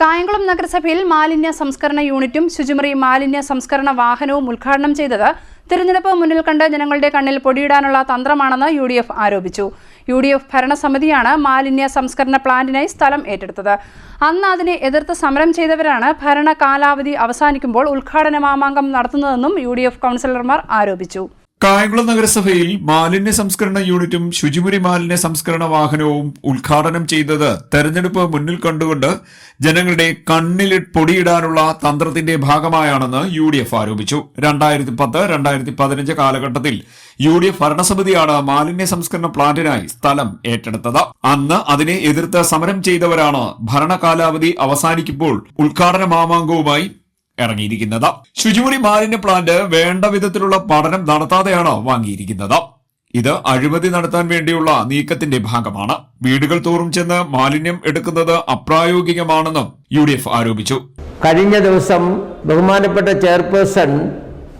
കായംകുളം നഗരസഭയിൽ മാലിന്യ സംസ്കരണ യൂണിറ്റും ശുചിമുറി മാലിന്യ സംസ്കരണ വാഹനവും ഉദ്ഘാടനം ചെയ്തത് തിരഞ്ഞെടുപ്പ് മുന്നിൽ കണ്ട് ജനങ്ങളുടെ കണ്ണിൽ പൊടിയിടാനുള്ള തന്ത്രമാണെന്ന് യു ഡി എഫ് ആരോപിച്ചു. യു ഡി എഫ് ഭരണസമിതിയാണ് മാലിന്യ സംസ്കരണ പ്ലാന്റിനായി സ്ഥലം ഏറ്റെടുത്തത്. അന്ന് അതിനെ എതിർത്ത് സമരം ചെയ്തവരാണ് ഭരണ കാലാവധി അവസാനിക്കുമ്പോൾ ഉദ്ഘാടന മാമാങ്കം നടത്തുന്നതെന്നും യു ഡി എഫ് കൗൺസിലർമാർ ആരോപിച്ചു. കായംകുളം നഗരസഭയിൽ മാലിന്യ സംസ്കരണ യൂണിറ്റും ശുചിമുറി മാലിന്യ സംസ്കരണ വാഹനവും ഉദ്ഘാടനം ചെയ്തത് തെരഞ്ഞെടുപ്പ് മുന്നിൽ കണ്ടുകൊണ്ട് ജനങ്ങളുടെ കണ്ണിൽ പൊടിയിടാനുള്ള തന്ത്രത്തിന്റെ ഭാഗമായാണെന്ന് യു ഡി എഫ് ആരോപിച്ചു. രണ്ടായിരത്തി പത്ത് രണ്ടായിരത്തി പതിനഞ്ച് കാലഘട്ടത്തിൽ യു ഡി എഫ് ഭരണസമിതിയാണ് മാലിന്യ സംസ്കരണ പ്ലാന്റിനായി സ്ഥലം ഏറ്റെടുത്തത്. അന്ന് അതിനെ എതിർത്ത് സമരം ചെയ്തവരാണ് ഭരണകാലാവധി അവസാനിക്കുമ്പോൾ ഉദ്ഘാടന മാമാങ്കവുമായി ഇറങ്ങിയിരിക്കുന്നത്. ശുചിമുറി മാലിന്യ പ്ലാന്റ് വേണ്ട വിധത്തിലുള്ള പഠനം നടത്താതെയാണ് വാങ്ങിയിരിക്കുന്നത്. ഇത് അഴിമതി നടത്താൻ വേണ്ടിയുള്ള നീക്കത്തിന്റെ ഭാഗമാണ്. വീടുകൾ തോറും ചെന്ന് മാലിന്യം എടുക്കുന്നത് അപ്രായോഗികമാണെന്നും യു ആരോപിച്ചു. കഴിഞ്ഞ ദിവസം ബഹുമാനപ്പെട്ട ചെയർപേഴ്സൺ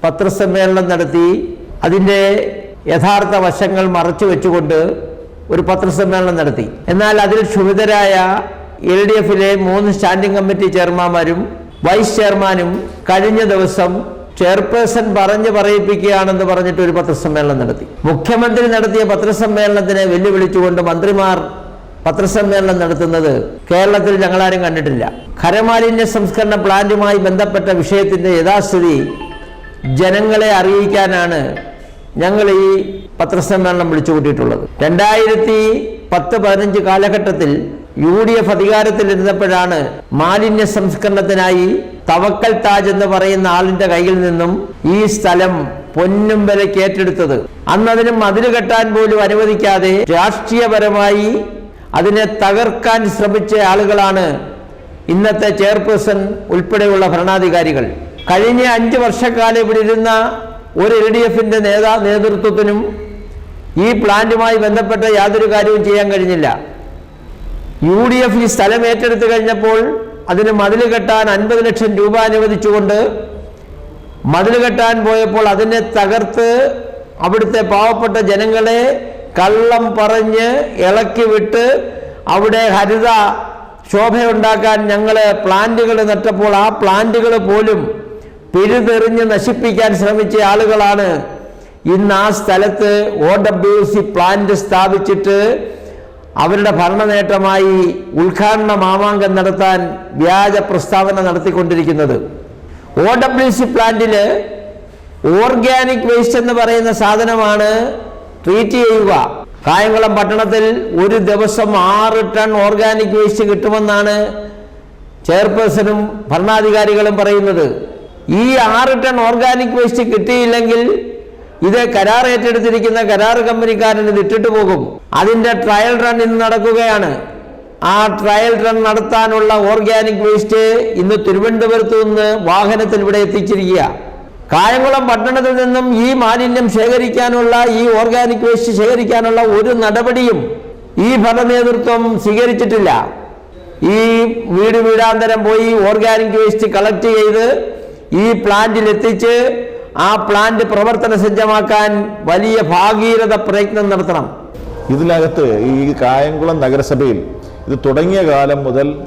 പത്രസമ്മേളനം നടത്തി അതിന്റെ യഥാർത്ഥ വശങ്ങൾ മറച്ചു വെച്ചുകൊണ്ട് ഒരു പത്രസമ്മേളനം നടത്തി. എന്നാൽ അതിൽ ക്ഷുഭിതരായ എൽ ഡി എഫിലെ മൂന്ന് സ്റ്റാൻഡിംഗ് കമ്മിറ്റി ചെയർമാന്മാരും വൈസ് ചെയർമാനും കഴിഞ്ഞ ദിവസം ചെയർപേഴ്സൺ പറഞ്ഞു പറയിപ്പിക്കുകയാണെന്ന് പറഞ്ഞിട്ട് ഒരു പത്രസമ്മേളനം നടത്തി. മുഖ്യമന്ത്രി നടത്തിയ പത്രസമ്മേളനത്തിനെ വെല്ലുവിളിച്ചുകൊണ്ട് മന്ത്രിമാർ പത്രസമ്മേളനം നടത്തുന്നത് കേരളത്തിൽ ഞങ്ങളാരും കണ്ടിട്ടില്ല. ഖരമാലിന്യ സംസ്കരണ പ്ലാന്റുമായി ബന്ധപ്പെട്ട വിഷയത്തിന്റെ യഥാസ്ഥിതി ജനങ്ങളെ അറിയിക്കാനാണ് ഞങ്ങൾ ഈ പത്രസമ്മേളനം വിളിച്ചു കൂട്ടിയിട്ടുള്ളത് രണ്ടായിരത്തി പത്ത് പതിനഞ്ച് കാലഘട്ടത്തിൽ യു ഡി എഫ് അധികാരത്തിലിരുന്നപ്പോഴാണ് മാലിന്യ സംസ്കരണത്തിനായി തവക്കൽ താജ് എന്ന് പറയുന്ന ആളിന്റെ കയ്യിൽ നിന്നും ഈ സ്ഥലം പൊന്നും വിലയ്ക്ക് ഏറ്റെടുത്തത്. അന്ന് അതിന് മതിൽ കെട്ടാൻ പോലും അനുവദിക്കാതെ രാഷ്ട്രീയപരമായി അതിനെ തകർക്കാൻ ശ്രമിച്ച ആളുകളാണ് ഇന്നത്തെ ചെയർപേഴ്സൺ ഉൾപ്പെടെയുള്ള ഭരണാധികാരികൾ. കഴിഞ്ഞ അഞ്ച് വർഷക്കാലം ഇവിടെ ഇരുന്ന ഒരു എൽ ഡി എഫിന്റെ നേതാ നേതൃത്വത്തിനും ഈ പ്ലാന്റുമായി ബന്ധപ്പെട്ട യാതൊരു കാര്യവും ചെയ്യാൻ കഴിഞ്ഞില്ല. യു ഡി എഫ് ഈ സ്ഥലം ഏറ്റെടുത്തു കഴിഞ്ഞപ്പോൾ അതിന് മതിൽ കെട്ടാൻ അൻപത് ലക്ഷം രൂപ അനുവദിച്ചുകൊണ്ട് മതിൽ കെട്ടാൻ പോയപ്പോൾ അതിനെ തകർത്ത് അവിടുത്തെ പാവപ്പെട്ട ജനങ്ങളെ കള്ളം പറഞ്ഞ് ഇളക്കി വിട്ട് അവിടെ ഹരിത ശോഭയുണ്ടാക്കാൻ ഞങ്ങൾ പ്ലാന്റുകൾ നട്ടപ്പോൾ ആ പ്ലാന്റുകൾ പോലും പിഴുതെറിഞ്ഞ് നശിപ്പിക്കാൻ ശ്രമിച്ച ആളുകളാണ് ഇന്ന് ആ സ്ഥലത്ത് ഒ ഡബ്ല്യു സി പ്ലാന്റ് സ്ഥാപിച്ചിട്ട് അവരുടെ ഭരണ നേട്ടമായി ഉദ്ഘാടന മാമാങ്കം നടത്താൻ വ്യാജ പ്രസ്താവന നടത്തിക്കൊണ്ടിരിക്കുന്നത്. ഒ ഡബ്ല്യു സി പ്ലാന്റിൽ ഓർഗാനിക് വേസ്റ്റ് എന്ന് പറയുന്ന സാധനമാണ് ട്രീറ്റ് ചെയ്യുക. കായംകുളം പട്ടണത്തിൽ ഒരു ദിവസം ആറ് ടൺ ഓർഗാനിക് വേസ്റ്റ് കിട്ടുമെന്നാണ് ചെയർപേഴ്സണും ഭരണാധികാരികളും പറയുന്നത്. ഈ ആറ് ടൺ ഓർഗാനിക് വേസ്റ്റ് കിട്ടിയില്ലെങ്കിൽ ഇത് കരാർ ഏറ്റെടുത്തിരിക്കുന്ന കരാർ കമ്പനിക്കാരൻ ഇത് ഇട്ടിട്ട് പോകും. അതിന്റെ ട്രയൽ റൺ ഇന്ന് നടക്കുകയാണ്. ആ ട്രയൽ റൺ നടത്താനുള്ള ഓർഗാനിക് വേസ്റ്റ് ഇന്ന് തിരുവനന്തപുരത്ത് നിന്ന് വാഹനത്തിൽ ഇവിടെ എത്തിച്ചിരിക്കുക. കായംകുളം പട്ടണത്തിൽ നിന്നും ഈ മാലിന്യം ശേഖരിക്കാനുള്ള ഈ ഓർഗാനിക് വേസ്റ്റ് ശേഖരിക്കാനുള്ള ഒരു നടപടിയും ഈ ഭരണനേതൃത്വം സ്വീകരിച്ചിട്ടില്ല. ഈ വീട് വീടാന്തരം പോയി ഓർഗാനിക് വേസ്റ്റ് കളക്ട് ചെയ്ത് ഈ പ്ലാന്റിൽ എത്തിച്ച് ആ പ്ലാന്റ് പ്രവർത്തന സജ്ജമാക്കാൻ വലിയ ഭാഗീരഥ പ്രയത്നം നടത്തണം. ഇതിനകത്ത് ഈ കായംകുളം നഗരസഭയിൽ ഇത് തുടങ്ങിയ കാലം മുതൽ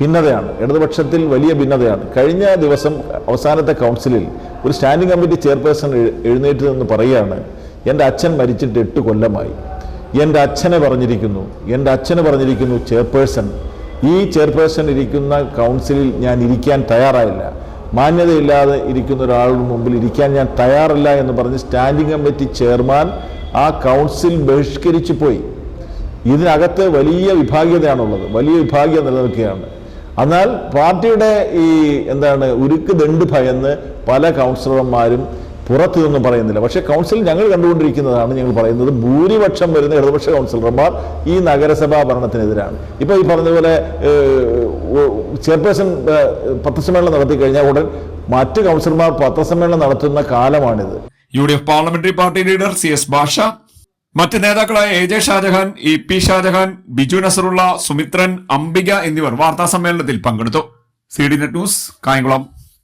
ഭിന്നതയാണ്. ഇടതുപക്ഷത്തിൽ വലിയ ഭിന്നതയാണ്. കഴിഞ്ഞ ദിവസം അവസാനത്തെ കൗൺസിലിൽ ഒരു സ്റ്റാൻഡിംഗ് കമ്മിറ്റി ചെയർപേഴ്സൺ എഴു- എഴുന്നേറ്റ് നിന്ന് പറയുകയാണ് എന്റെ അച്ഛൻ മരിച്ചിട്ട് എട്ട് കൊല്ലമായി. എന്റെ അച്ഛനെ പറഞ്ഞിരിക്കുന്നു. എന്റെ അച്ഛന് പറഞ്ഞിരിക്കുന്നു ചെയർപേഴ്സൺ. ഈ ചെയർപേഴ്സൺ ഇരിക്കുന്ന കൗൺസിലിൽ ഞാൻ ഇരിക്കാൻ തയ്യാറായില്ല. മാന്യതയില്ലാതെ ഇരിക്കുന്ന ഒരാളുടെ മുമ്പിൽ ഇരിക്കാൻ ഞാൻ തയ്യാറല്ല എന്ന് പറഞ്ഞ് സ്റ്റാൻഡിംഗ് കമ്മിറ്റി ചെയർമാൻ ആ കൗൺസിൽ ബഹിഷ്കരിച്ചു പോയി. ഇതിനകത്ത് വലിയ വിഭാഗീയതയാണുള്ളത്. വലിയ വിഭാഗീയത നിലനിൽക്കുകയാണ്. എന്നാൽ പാർട്ടിയുടെ ഈ എന്താണ് ഉരുക്ക് ദണ്ട് ഭയന്ന് പല കൗൺസിലർമാരും പുറത്തു നിന്നും പറയുന്നില്ല. പക്ഷേ കൗൺസിൽ ഞങ്ങൾ കണ്ടുകൊണ്ടിരിക്കുന്നതാണ് ഞങ്ങൾ പറയുന്നത്. ഭൂരിപക്ഷം വരുന്ന ഇടതുപക്ഷ കൗൺസിലർമാർ ഈ നഗരസഭാ ഭരണത്തിനെതിരാണ്. ഇപ്പോൾ ഈ പറഞ്ഞതുപോലെ ചെയർപേഴ്സൺ പത്രസമ്മേളനം നടത്തി കഴിഞ്ഞാൽ ഉടൻ മറ്റ് കൗൺസിലർമാർ പത്രസമ്മേളനം നടത്തുന്ന കാലമാണിത്. U D F parliamentary party leader C S Basha മറ്റ് നേതാക്കളായ A J Shajahan E P Shajahan Biju Nasarulla Sumithran Ambika എന്നിവർ വാർത്താ സമ്മേളനത്തിൽ പങ്കെടുത്തു. C D net news Kayamkulam.